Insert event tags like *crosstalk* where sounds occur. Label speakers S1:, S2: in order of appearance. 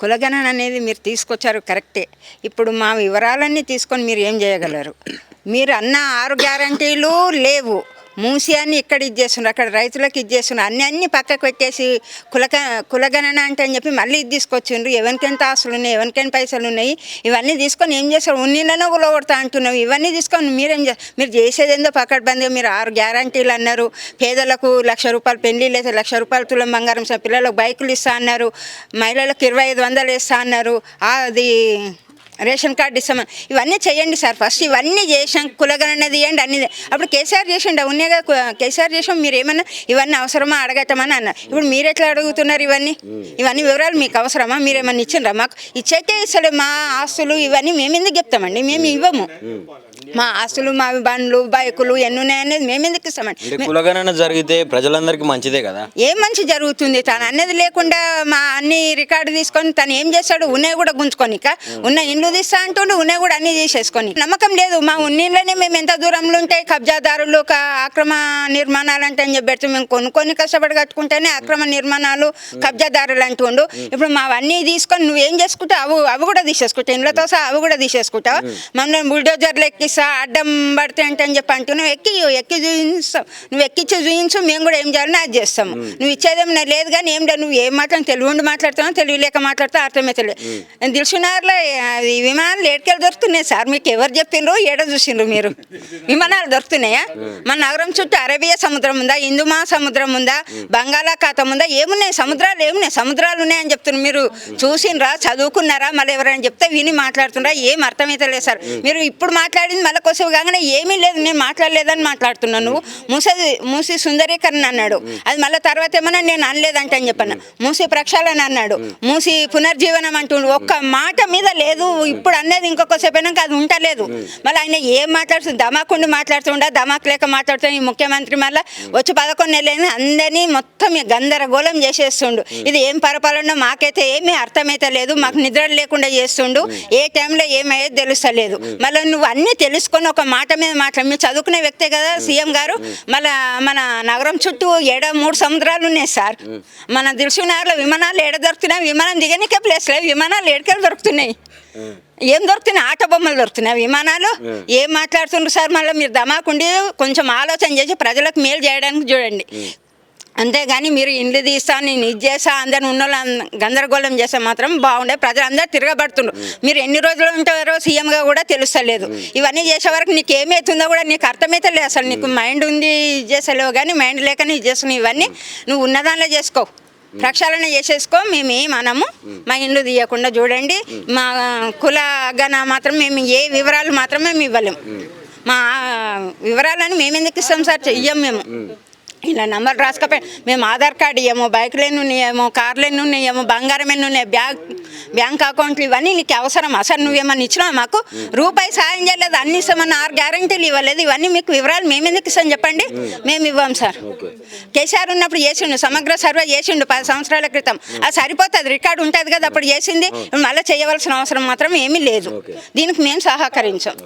S1: కులగణన అనేది మీరు తీసుకొచ్చారు కరెక్టే. ఇప్పుడు మా వివరాలన్నీ తీసుకొని మీరు ఏం చేయగలరు? మీరు అన్న ఆరు గ్యారంటీలు లేవు. మూసి అన్ని ఇక్కడ ఇచ్చేస్తున్నారు అక్కడ రైతులకు ఇచ్చేస్తున్నారు అన్ని అన్ని పక్కకు పెట్టేసి కులక కులగణన అంటే అని చెప్పి మళ్ళీ ఇది తీసుకొచ్చిండ్రు. ఎవరికెంత ఆస్తులు ఉన్నాయి ఎవరికైనా పైసలు ఉన్నాయి ఇవన్నీ తీసుకొని ఏం చేస్తారు? ఉన్నీళ్ళనో కొడతా అంటున్నావు. ఇవన్నీ తీసుకొని మీరేం చే మీరు చేసేది ఏందో పక్కడబందిగా మీరు ఆరు గ్యారంటీలు అన్నారు. పేదలకు లక్ష రూపాయలు పెళ్ళి లేదా లక్ష రూపాయలు తులం బంగారం పిల్లలకు బైకులు ఇస్తా అన్నారు. మహిళలకు ఇరవై ఐదు వందలు ఇస్తా అన్నారు. అది రేషన్ కార్డు ఇస్తామని ఇవన్నీ చేయండి సార్. ఫస్ట్ ఇవన్నీ చేసాం కులగణన తీయండి అన్ని. అప్పుడు కేసీఆర్ చేసిండు. ఉన్నేగా కేసీఆర్ చేసాం మీరు ఏమన్నా ఇవన్నీ అవసరమా అడగటమని అన్న. ఇప్పుడు మీరు ఎట్లా అడుగుతున్నారు ఇవన్నీ? ఇవన్నీ వివరాలు మీకు అవసరమా? మీరు ఏమన్నా ఇచ్చిండ్రా? మాకు ఇచ్చైతే ఇస్తాడు మా ఆస్తులు ఇవన్నీ మేము ఎందుకు చెప్తామండి? మేము ఇవ్వము. మా ఆస్తులు మా బండ్లు బైకులు ఎన్ని ఉన్నాయనేది మేము ఎందుకు ఇస్తామండి?
S2: కులగణన జరిగితే ప్రజలందరికీ మంచిదే కదా?
S1: ఏం మంచి జరుగుతుంది? తను అనేది లేకుండా మా అన్ని రికార్డు తీసుకొని తను ఏం చేస్తాడు? ఉన్నవి కూడా గుంజుకోనిక ఉన్న ఇండ్లు తీస్తా అంటుండు ఉన్నవి కూడా అన్ని తీసేసుకొని. నమ్మకం లేదు మా ఉన్నీళ్ళనే మేము ఎంత దూరంలో ఉంటాయి కబ్జాదారులు ఒక అక్రమ నిర్మాణాలు అంటే అని చెప్పి మేము కొనుక్కొని కష్టపడి కట్టుకుంటేనే అక్రమ నిర్మాణాలు కబ్జాదారులు అంటుండు. ఇప్పుడు మావన్నీ తీసుకొని నువ్వేం చేసుకుంటావు? అవి అవి కూడా తీసేసుకుంటావు ఇండ్లతో సహా అవి కూడా తీసేసుకుంటావు. మమ్మల్ని బుల్డోజర్లు ఎక్కిస్తా అడ్డం పడితే అంటే అని చెప్పి అంటున్నావు ఎక్కి ఎక్కి చూపించావు నువ్వు ఎక్కించి చూపించు మేము కూడా ఏం చేయాలని అది చేస్తాము. నువ్వు ఇచ్చేదేం నా లేదు కానీ ఏం లేదు నువ్వు ఏం మాట్లాడి తెలుగు ఉండి మాట్లాడుతున్నావు తెలుగు లేక మాట్లాడుతావు అర్థమే తెలియదు దిల్సునార్లో ఈ విమానాలు ఏడుకెళ్ళి దొరుకుతున్నాయి సార్ మీకు ఎవరు చెప్పిండ్రు ఏడ చూసిండ్రు మీరు. *laughs* విమానాలు దొరుకుతున్నాయా? మన నగరం చుట్టూ అరేబియా సముద్రం ఉందా హిందూ మహాసముద్రం ఉందా బంగాళాఖాతం ఉందా ఏమున్నాయి? సముద్రాలు ఏమున్నాయి? సముద్రాలు ఉన్నాయని చెప్తున్నారు మీరు. చూసిండ్రా చదువుకున్నారా? మళ్ళీ ఎవరైనా చెప్తే విని మాట్లాడుతున్నారా? ఏం అర్థమైతే లేదు సార్. మీరు ఇప్పుడు మాట్లాడింది మళ్ళీ కొసేపు కాగానే ఏమీ లేదు నేను మాట్లాడలేదని మాట్లాడుతున్నాను నువ్వు. మూసీ మూసి సుందరీకరణ అన్నాడు. అది మళ్ళీ తర్వాత ఏమన్నా నేను అనలేదంటే అని చెప్పాను మూసి ప్రక్షాళన అన్నాడు. మూసి పునర్జీవనం అంటుండు. ఒక్క మాట మీద లేదు. ఇప్పుడు అనేది ఇంకొకసేపు అయినాక అది ఉంటలేదు. మళ్ళీ ఆయన ఏం మాట్లాడుతుంది దమాకుండి మాట్లాడుతుండా దమాక్ లేక మాట్లాడుతూ ఈ ముఖ్యమంత్రి మళ్ళీ వచ్చి పదకొండు నెలలైంది. అందరినీ మొత్తం గందరగోళం చేసేస్తుండు. ఇది ఏం పరిపాలన మాకైతే ఏమీ అర్థమైతే లేదు మాకు నిద్ర లేకుండా చేస్తుండు. ఏ టైంలో ఏమయ్యేది తెలుస్తలేదు. మళ్ళీ నువ్వు అన్నీ తెలుసుకొని ఒక మాట మీద మాట్లాడి. మీరు చదువుకునే వ్యక్తే కదా సీఎం గారు. మళ్ళీ మన నగరం చుట్టూ ఏడ మూడు సముద్రాలు ఉన్నాయి సార్. మన దిల్సునగర్లో విమానాలు ఏడ దొరుకుతున్నాయి? విమానం దిగనికే ప్లేస్ లేదు విమానాలు ఏడకెళ్ళి దొరుకుతున్నాయి. ఏం దొరుకుతున్నాయి? ఆట బొమ్మలు దొరుకుతున్నాయి. విమానాలు ఏం మాట్లాడుతుండ్రు సార్? మళ్ళీ మీరు దమాకుండి కొంచెం ఆలోచన చేసి ప్రజలకు మేలు చేయడానికి చూడండి. అంతేగాని మీరు ఇండ్లు తీస్తా నేను ఇది చేస్తా అందరిని ఉన్న గందరగోళం చేస్తే మాత్రం బాగుండే. ప్రజలందరూ తిరగబడుతుండ్రు. మీరు ఎన్ని రోజులు ఉంటారో సీఎంగా కూడా తెలుస్తలేదు. ఇవన్నీ చేసే వరకు నీకు ఏమవుతుందో కూడా నీకు అర్థమైతే లేదు అసలు. నీకు మైండ్ ఉంది ఇది చేసలేవు కానీ మైండ్ లేకనే ఇది చేస్తున్నావు ఇవన్నీ. నువ్వు ఉన్నదానిలో చేసుకో. ప్రక్షాళన చేసేసుకో మేము ఏం అనము. మా ఇండ్లు తీయకుండా చూడండి. మా కుల గణ మాత్రం మేము ఏ వివరాలు మాత్రం మేము ఇవ్వలేము మా వివరాలను మేము ఎందుకు ఇస్తాం సార్? చెయ్యం మేము. ఇలా నంబర్ రాసుకపోయి. మేము ఆధార్ కార్డు ఇవ్వము బైకులు ఉన్నాయేమో కార్లు ఎన్ని ఉన్నాయేమో బంగారం ఎన్ని ఉన్నాయి బ్యాంక్ బ్యాంక్ అకౌంట్లు ఇవన్నీ నీకు అవసరం అసలు నువ్వేమన్నా ఇచ్చినావు మాకు? రూపాయి సాయం చేయలేదు అన్ని ఇస్తామని ఆరు గ్యారంటీలు ఇవ్వలేదు ఇవన్నీ మీకు వివరాలు మేము ఎందుకు ఇస్తాం చెప్పండి? మేము ఇవ్వం సార్. కేసీఆర్ ఉన్నప్పుడు చేసిండు సమగ్ర సర్వే చేసిండు పది సంవత్సరాల క్రితం. అది సరిపోతుంది రికార్డు ఉంటుంది కదా అప్పుడు చేసింది. మళ్ళీ చేయవలసిన అవసరం మాత్రం ఏమీ లేదు. దీనికి మేము సహకరించాం.